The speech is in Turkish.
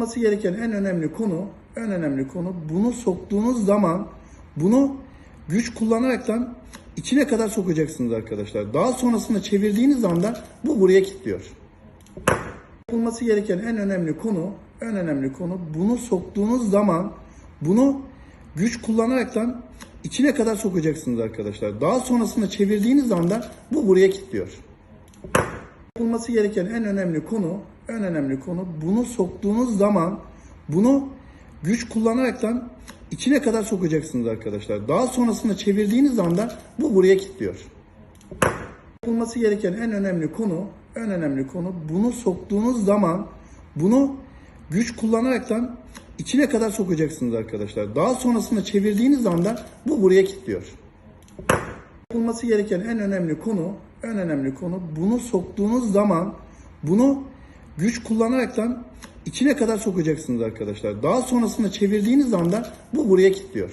Yapılması gereken en önemli konu, en önemli konu bunu soktuğunuz zaman bunu güç kullanaraktan içine kadar sokacaksınız arkadaşlar. Daha sonrasında çevirdiğiniz anda bu buraya kilitliyor. Yapılması gereken en önemli konu, en önemli konu bunu soktuğunuz zaman bunu güç kullanaraktan içine kadar sokacaksınız arkadaşlar. Daha sonrasında çevirdiğiniz anda bu buraya kilitliyor. Yapılması gereken en önemli konu, en önemli konu bunu soktuğunuz zaman bunu güç kullanaraktan içine kadar sokacaksınız arkadaşlar. Daha sonrasında çevirdiğiniz anda bu buraya kilitliyor. Yapılması gereken en önemli konu, en önemli konu bunu soktuğunuz zaman bunu güç kullanaraktan içine kadar sokacaksınız arkadaşlar. Daha sonrasında çevirdiğiniz anda bu buraya kilitliyor. Yapılması gereken en önemli konu, en önemli konu bunu soktuğunuz zaman bunu güç kullanaraktan içine kadar sokacaksınız arkadaşlar. Daha sonrasında çevirdiğiniz anda bu buraya kilitliyor.